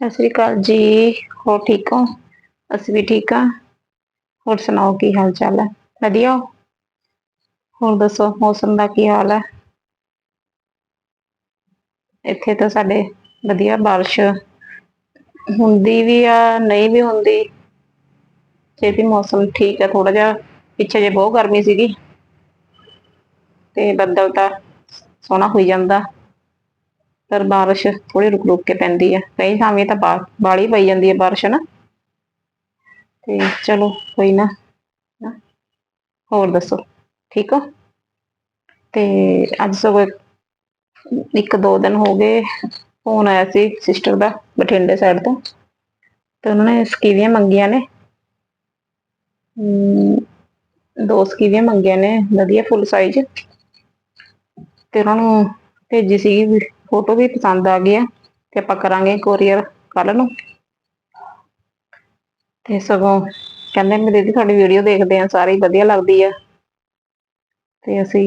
ਸਤਿ ਸ੍ਰੀ ਅਕਾਲ ਜੀ। ਹੋਰ ਠੀਕ ਹੋ? ਅਸੀਂ ਵੀ ਠੀਕ ਹਾਂ। ਹੋਰ ਸੁਣਾਓ ਕੀ ਹਾਲ ਚਾਲ ਹੈ? ਵਧੀਆ ਹੋਰ ਦੱਸੋ, ਮੌਸਮ ਦਾ ਕੀ ਹਾਲ ਹੈ? ਇੱਥੇ ਤਾਂ ਸਾਡੇ ਵਧੀਆ ਬਾਰਿਸ਼। ਹੁੰਦੀ ਵੀ ਆ, ਨਹੀਂ ਵੀ ਹੁੰਦੀ। ਫੇਰ ਵੀ ਮੌਸਮ ਠੀਕ ਹੈ ਥੋੜਾ ਜਿਹਾ ਪਿੱਛੇ ਜੇ ਬਹੁਤ ਗਰਮੀ ਸੀਗੀ। ਤੇ ਬੱਦਲ ਤਾਂ ਸੋਹਣਾ ਹੋਈ ਜਾਂਦਾ। ਪਰ ਬਾਰਿਸ਼ ਥੋੜ੍ਹੀ ਰੁਕ ਰੁਕ ਕੇ ਪੈਂਦੀ ਹੈ ਕਈ ਥਾਵੇਂ ਤਾਂ ਬਾ ਪਈ ਜਾਂਦੀ ਹੈ ਬਾਰਿਸ਼ ਹਨਾ ਤੇ ਚਲੋ ਕੋਈ ਨਾ ਹੋਰ ਦੱਸੋ? ਠੀਕ ਹੋ? ਤੇ ਅੱਜ ਸਗੋਂ ਇੱਕ ਦੋ ਦਿਨ ਹੋ ਗਏ ਫੋਨ ਆਇਆ ਸੀ ਸਿਸਟਰ ਦਾ ਬਠਿੰਡੇ ਸਾਈਡ ਤੋਂ। ਤੇ ਉਹਨਾਂ ਨੇ ਸਕੀਵੀਆਂ ਮੰਗੀਆਂ ਨੇ। ਦੋ ਸਕੀਵੀਆਂ ਮੰਗੀਆਂ ਨੇ, ਵਧੀਆ ਫੁੱਲ ਸਾਈਜ਼ ਤੇ ਉਹਨਾਂ ਨੂੰ ਭੇਜੀ ਸੀਗੀ ਫੋਟੋ ਵੀ ਪਸੰਦ ਆ ਗਈ ਆ, ਤੇ ਆਪਾਂ ਕਰਾਂਗੇ ਕੋਰੀਅਰ ਕੱਲ ਨੂੰ। ਤੇ ਸਗੋਂ ਕਹਿੰਦੇ ਮੈਂ ਦੀਦੀ ਤੁਹਾਡੀ ਵੀਡੀਓ ਦੇਖਦੇ ਆ, ਸਾਰੇ ਵਧੀਆ ਲੱਗਦੀ ਆ। ਤੇ ਅਸੀਂ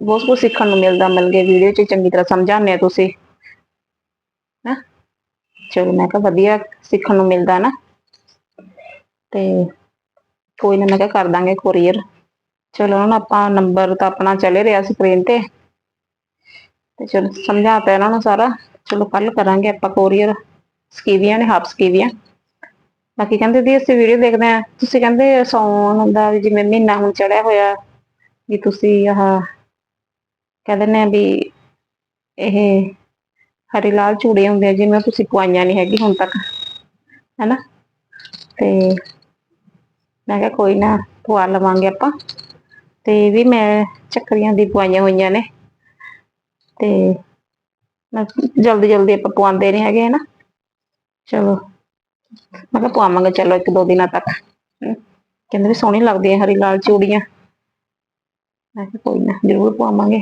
ਬਹੁਤ ਕੁਝ ਸਿੱਖਣ ਨੂੰ ਮਿਲਦਾ, ਮਿਲ ਕੇ ਵੀਡੀਓ ਚ ਚੰਗੀ ਤਰ੍ਹਾਂ ਸਮਝਾਉਂਦੇ ਆ ਤੁਸੀਂ। ਹੈਂ? ਚਲੋ ਮੈਂ ਕਿਹਾ ਵਧੀਆ ਸਿੱਖਣ ਨੂੰ ਮਿਲਦਾ ਨਾ। ਤੇ ਕੋਈ ਨਾ ਮੈਂ ਕਿਹਾ ਕਰ ਦਾਂਗੇ ਕੋਰੀਅਰ ਚਲੋ ਹੁਣ ਆਪਾਂ ਨੰਬਰ ਤਾਂ ਆਪਣਾ ਚਲੇ ਰਿਹਾ ਸਕਰੀਨ ਤੇ। ਤੇ ਚਲੋ ਸਮਝਾ ਤਾ ਇਹਨਾਂ ਨੂੰ ਸਾਰਾ। ਚਲੋ ਕੱਲ ਕਰਾਂਗੇ ਆਪਾਂ ਕੋਰੀਅਰ ਸਕੀਵੀਆਂ ਨੇ ਹਾਫ ਸਕੀਵੀਆਂ। ਬਾਕੀ ਕਹਿੰਦੇ ਦੀ ਅਸੀਂ ਵੀਡੀਓ ਦੇਖਦੇ ਹਾਂ। ਤੁਸੀਂ ਕਹਿੰਦੇ ਸੌਣ ਹੁੰਦਾ ਵੀ ਜਿਵੇਂ ਮਹੀਨਾ ਹੁਣ ਚੜਿਆ ਹੋਇਆ, ਵੀ ਤੁਸੀਂ ਆਹ ਕਹਿ ਦਿੰਦੇ ਆ ਵੀ ਇਹ ਹਰੀ ਲਾਲ ਝੂੜੇ ਹੁੰਦੇ ਆ, ਜਿਵੇਂ ਤੁਸੀਂ ਪਵਾਈਆਂ ਨੀ ਹੈਗੀ ਹੁਣ ਤੱਕ, ਹਨਾ? ਤੇ ਮੈਂ ਕਿਹਾ ਕੋਈ ਨਾ, ਪਵਾ ਲਵਾਂਗੇ ਆਪਾਂ। ਤੇ ਵੀ ਮੈਂ ਚੱਕਰੀਆਂ ਦੀ ਪਵਾਈਆਂ ਹੋਈਆਂ ਨੇ। ਤੇ ਜਲਦੀ ਜਲਦੀ ਆਪਾਂ ਪਵਾਉਂਦੇ ਨੀ ਹੈਗੇ ਹਨਾ। ਚਲੋ, ਮੈਂ ਕਿਹਾ ਪਵਾਵਾਂਗੇ, ਚਲੋ ਇੱਕ ਦੋ ਦਿਨਾਂ ਤੱਕ। ਕਹਿੰਦੇ ਵੀ ਸੋਹਣੀ ਲੱਗਦੀ ਹੈ ਹਰੀ ਲਾਲ ਚੂੜੀਆਂ। ਮੈਂ ਕਿਹਾ ਕੋਈ ਨਾ, ਜ਼ਰੂਰ ਪਾਵਾਂਗੇ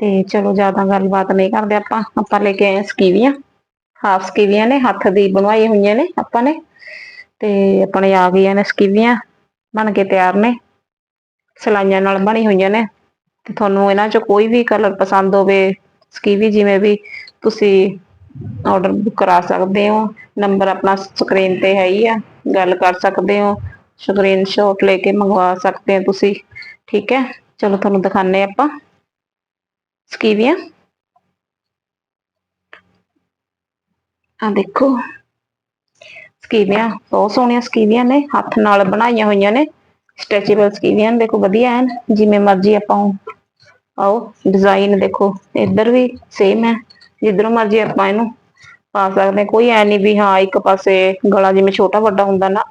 ਤੇ ਚਲੋ ਜ਼ਿਆਦਾ ਗੱਲਬਾਤ ਨਹੀਂ ਕਰਦੇ ਆਪਾਂ। ਆਪਾਂ ਲੈ ਕੇ ਆਏ ਸਕੀਵੀਆਂ। ਹਾਫ ਸਕੀਵੀਆਂ ਨੇ, ਹੱਥ ਦੀ ਬਣਵਾਈ ਹੋਈਆਂ ਨੇ ਆਪਾਂ ਨੇ। ਤੇ ਆਪਣੇ ਆ ਗਈਆਂ ਨੇ ਸਕੀਵੀਆਂ, ਬਣ ਕੇ ਤਿਆਰ ਨੇ। ਸਿਲਾਈਆਂ ਨਾਲ ਬਣੀ ਹੋਈਆਂ ਨੇ। ਤੇ ਤੁਹਾਨੂੰ ਇਹਨਾਂ ਚ ਕੋਈ ਵੀ ਕਲਰ ਪਸੰਦ ਹੋਵੇ, ਸਕੀਵੀ ਜਿਵੇਂ ਵੀ, ਤੁਸੀਂ ਔਡਰ ਕਰਾ ਸਕਦੇ ਹੋ। ਨੰਬਰ ਆਪਣਾ ਸਕਰੀਨ ਤੇ ਹੈ ਹੀ ਆ, ਗੱਲ ਕਰ ਸਕਦੇ ਹੋ। ਸਕਰੀਨ ਲੈ ਕੇ ਮੰਗਵਾ ਸਕਦੇ ਹੋ ਤੁਸੀਂ, ਠੀਕ ਹੈ? ਚਲੋ ਤੁਹਾਨੂੰ ਦਿਖਾਨੇ ਆਪਾਂ ਸਕੀਵੀਆਂ। ਆ ਦੇਖੋ, ਸਕੀਵੀਆਂ, ਬਹੁਤ ਸੋਹਣੀਆਂ ਸਕੀਵੀਆਂ ਨੇ, ਹੱਥ ਨਾਲ ਬਣਾਈਆਂ ਹੋਈਆਂ ਨੇ। ਸਟ੍ਰੈਚੇਬਲ ਸਕੀਵੀਆਂ ਦੇਖੋ, ਵਧੀਆ ਹੈ ਜਿਵੇਂ ਮਰਜ਼ੀ ਆਪਾਂ ਆਓ ਡਿਜ਼ਾਇਨ ਦੇਖੋ। ਇੱਧਰ ਵੀ ਸੇਮ ਹੈ। ਜਿੱਧਰੋਂ ਮਰਜ਼ੀ ਆਪਾਂ ਇਹਨੂੰ ਪਾ ਸਕਦੇ ਕੋਈ ਐ ਨੀ ਵੀ ਹਾਂ, ਇੱਕ ਪਾਸੇ ਗਲਾ ਜਿਵੇਂ ਛੋਟਾ ਵੱਡਾ ਹੁੰਦਾ ਨਾ,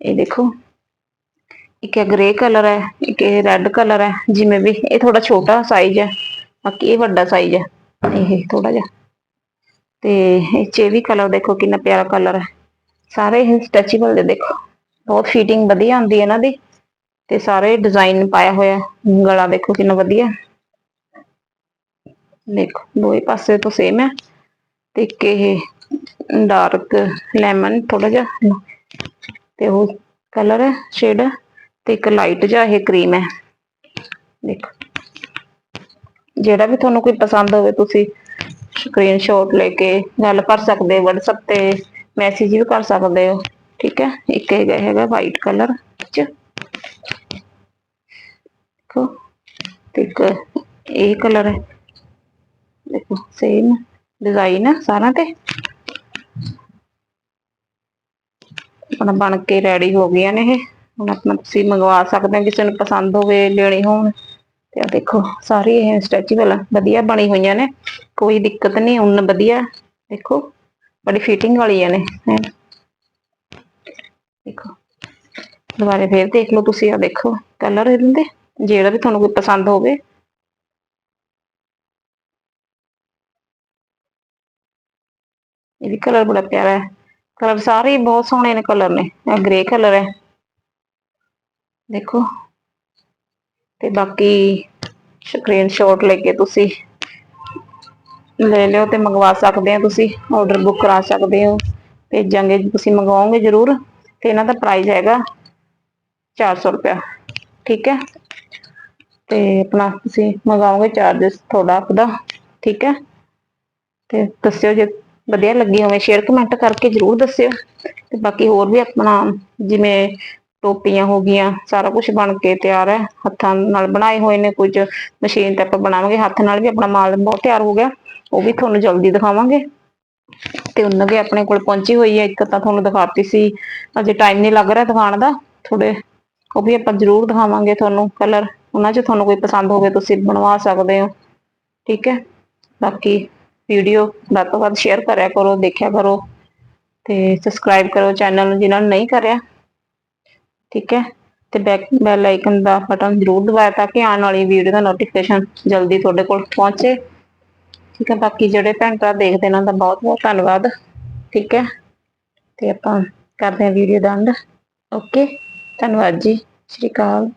ਇਹ ਦੇਖੋ। ਇੱਕ ਹੈ ਗ੍ਰੇ ਕਲਰ ਹੈ, ਇੱਕ ਇਹ ਰੈਡ ਕਲਰ ਹੈ। ਜਿਵੇਂ ਵੀ, ਇਹ ਥੋੜਾ ਛੋਟਾ ਸਾਈਜ਼ ਹੈ। ਬਾਕੀ ਇਹ ਵੱਡਾ ਸਾਈਜ਼ ਹੈ। ਇਹ ਥੋੜਾ ਜਿਹਾ। ਤੇ ਇਹ ਚ ਵੀ ਕਲਰ ਦੇਖੋ, ਕਿੰਨਾ ਪਿਆਰਾ ਕਲਰ ਹੈ। ਸਾਰੇ ਇਹ ਸਟ੍ਰੈਚੇਬਲ ਦੇ ਦੇਖੋ। ਬਹੁਤ ਫਿਟਿੰਗ ਵਧੀਆ ਆਉਂਦੀ ਹੈ ਇਹਨਾਂ ਦੀ। ਤੇ ਸਾਰੇ ਡਿਜ਼ਾਇਨ ਪਾਇਆ ਹੋਇਆ ਗਲਾ ਦੇਖੋ ਕਿੰਨਾ ਵਧੀਆ। ਦੇਖੋ, ਦੋਵੇਂ ਪਾਸੇ ਤੋਂ ਸੇਮ ਹੈ। ਤੇ ਇੱਕ ਇਹ ਡਾਰਕ ਲੈਮਨ ਥੋੜਾ ਜਿਹਾ। ਤੇ ਉਹ ਕਲਰ ਹੈ ਸ਼ੇਡ ਤੇ ਇੱਕ ਲਾਈਟ ਜਿਹਾ ਇਹ ਕਰੀਮ ਹੈ। ਦੇਖੋ। ਜਿਹੜਾ ਵੀ ਤੁਹਾਨੂੰ ਕੋਈ ਪਸੰਦ ਹੋਵੇ, ਤੁਸੀਂ ਸਕਰੀਨ ਸ਼ੋਟ ਲੈ ਕੇ ਗੱਲ ਕਰ ਸਕਦੇ ਹੋ ਵਟਸਐਪ ਤੇ ਮੈਸੇਜ ਵੀ ਕਰ ਸਕਦੇ ਹੋ। ਠੀਕ ਹੈ। ਇੱਕ ਹੈਗਾ ਹੈਗਾ ਵਾਈਟ ਕਲਰ ਚ। ਦੇਖੋ ਤੇ ਇਹ ਕਲਰ ਹੈ। ਦੇਖੋ ਸੇਮ ਡਿਜ਼ਾਈਨ ਆ ਸਾਰਾ ਤੇ। ਆਪਣਾ ਬਣ ਕੇ ਰੈਡੀ ਹੋ ਗਈਆਂ ਨੇ ਇਹ। ਹੁਣ ਆਪਣਾ ਤੁਸੀਂ ਮੰਗਵਾ ਸਕਦੇ ਹੋ, ਕਿਸੇ ਨੂੰ ਪਸੰਦ ਹੋਵੇ, ਲੈਣੀ ਹੋਣ। ਤੇ ਆ ਦੇਖੋ, ਸਾਰੀ ਇਹ ਸਟ੍ਰੈਚੇਬਲ ਵਧੀਆ ਬਣੀ ਹੋਈਆਂ ਨੇ। ਕੋਈ ਦਿੱਕਤ ਨੀ ਉਨ ਵਧੀਆ। ਦੇਖੋ, ਬੜੀ ਫਿਟਿੰਗ ਵਾਲੀਆਂ ਨੇ ਦੇਖੋ, ਦੁਬਾਰੇ ਫੇਰ ਦੇਖ ਲਓ ਤੁਸੀਂ ਆ ਦੇਖੋ ਕਲਰ ਇਹਨਾਂ ਦੇ ਜਿਹੜਾ ਵੀ ਤੁਹਾਨੂੰ ਕੋਈ ਪਸੰਦ ਹੋਵੇ। ਇਹ ਵੀ ਕਲਰ ਬੜਾ ਪਿਆਰਾ ਹੈ। ਕਲਰ ਸਾਰੇ ਬਹੁਤ ਸੋਹਣੇ ਨੇ ਕਲਰ ਨੇ, ਇਹ ਗ੍ਰੇ ਕਲਰ ਹੈ। ਦੇਖੋ। ਤੇ ਬਾਕੀ ਸਕਰੀਨ ਸ਼ਾਟ ਲੈ ਕੇ ਤੁਸੀਂ ਲੈ ਲਿਓ ਤੇ ਮੰਗਵਾ ਸਕਦੇ ਹੋ ਤੁਸੀਂ ਆਰਡਰ ਬੁੱਕ ਕਰਾ ਸਕਦੇ ਹੋ। ਭੇਜਾਂਗੇ, ਤੁਸੀਂ ਮੰਗਵਾਓਗੇ ਜਰੂਰ। ਤੇ ਇਹਨਾਂ ਦਾ ਪ੍ਰਾਈਸ ਹੈਗਾ 400 ਰੁਪਇਆ। ਠੀਕ ਹੈ। ਤੇ ਆਪਣਾ ਤੁਸੀਂ ਮੰਗਾਓਗੇ ਚਾਰजेस ਤੁਹਾਡਾ ਆਪਦਾ, ਠੀਕ ਹੈ? ਤੇ ਦੱਸਿਓ ਜੇ ਵਧੀਆ ਲੱਗੀ ਹੋਵੇ ਸ਼ੇਅਰ ਕਮੈਂਟ ਕਰਕੇ ਜਰੂਰ ਦੱਸਿਓ। ਤੇ ਬਾਕੀ ਹੋਰ ਵੀ ਆਪਣਾ ਜਿਵੇਂ ਟੋਪੀਆਂ ਹੋ ਗਈਆਂ, ਸਾਰਾ ਕੁਝ ਬਣ ਕੇ ਤਿਆਰ ਹੈ। ਹੱਥਾਂ ਨਾਲ ਬਣਾਏ ਹੋਏ ਨੇ ਕੁਝ ਮਸ਼ੀਨ ਤੇ ਆਪਾਂ ਬਣਾਵਾਂਗੇ। ਹੱਥ ਨਾਲ ਵੀ ਆਪਣਾ ਮਾਲ ਬਹੁਤ ਤਿਆਰ ਹੋ ਗਿਆ। ਉਹ ਵੀ ਤੁਹਾਨੂੰ ਜਲਦੀ ਦਿਖਾਵਾਂਗੇ। ਤੇ ਉਹਨਾਂ ਦੇ ਆਪਣੇ ਕੋਲ ਪਹੁੰਚੀ ਹੋਈ ਹੈ। ਇੱਕ ਤਾਂ ਤੁਹਾਨੂੰ ਦਿਖਾਤੀ ਸੀ, ਅਜੇ ਟਾਈਮ ਨਹੀਂ ਲੱਗ ਰਿਹਾ ਦਿਖਾਉਣ ਦਾ। ਥੋੜੇ ਉਹ ਵੀ ਆਪਾਂ ਜ਼ਰੂਰ ਦਿਖਾਵਾਂਗੇ ਤੁਹਾਨੂੰ ਕਲਰ ਉਹਨਾਂ 'ਚ ਤੁਹਾਨੂੰ ਕੋਈ ਪਸੰਦ ਹੋਵੇ ਤੁਸੀਂ ਬਣਵਾ ਸਕਦੇ ਹੋ। ਠੀਕ ਹੈ। ਬਾਕੀ ਵੀਡੀਓ ਵੱਧ ਤੋਂ ਵੱਧ ਸ਼ੇਅਰ ਕਰਿਆ ਕਰੋ, ਦੇਖਿਆ ਕਰੋ ਤੇ ਸਬਸਕ੍ਰਾਈਬ ਕਰੋ ਚੈਨਲ ਨੂੰ ਜਿਨ੍ਹਾਂ ਨੇ ਨਹੀਂ ਕਰਿਆ। ਠੀਕ ਹੈ। ਤੇ ਬੈਕ ਬੈਲ ਆਈਕਨ ਦਾ ਬਟਨ ਜ਼ਰੂਰ ਦਬਾਇਆ ਤਾਂ ਕਿ ਆਉਣ ਵਾਲੀ ਵੀਡੀਓ ਦਾ ਨੋਟੀਫਿਕੇਸ਼ਨ ਜਲਦੀ ਤੁਹਾਡੇ ਕੋਲ ਪਹੁੰਚੇ। ਠੀਕ ਹੈ। ਬਾਕੀ ਜਿਹੜੇ ਭੈਣ ਭਰਾ ਦੇਖਦੇ ਇਹਨਾਂ ਦਾ ਬਹੁਤ ਬਹੁਤ ਧੰਨਵਾਦ। ਠੀਕ ਹੈ। ਤੇ ਆਪਾਂ ਕਰਦੇ ਹਾਂ ਵੀਡੀਓ ਦਾ ਅੰਤ ਓਕੇ ਧੰਨਵਾਦ ਜੀ। ਸਤਿ ਸ਼੍ਰੀ ਅਕਾਲ।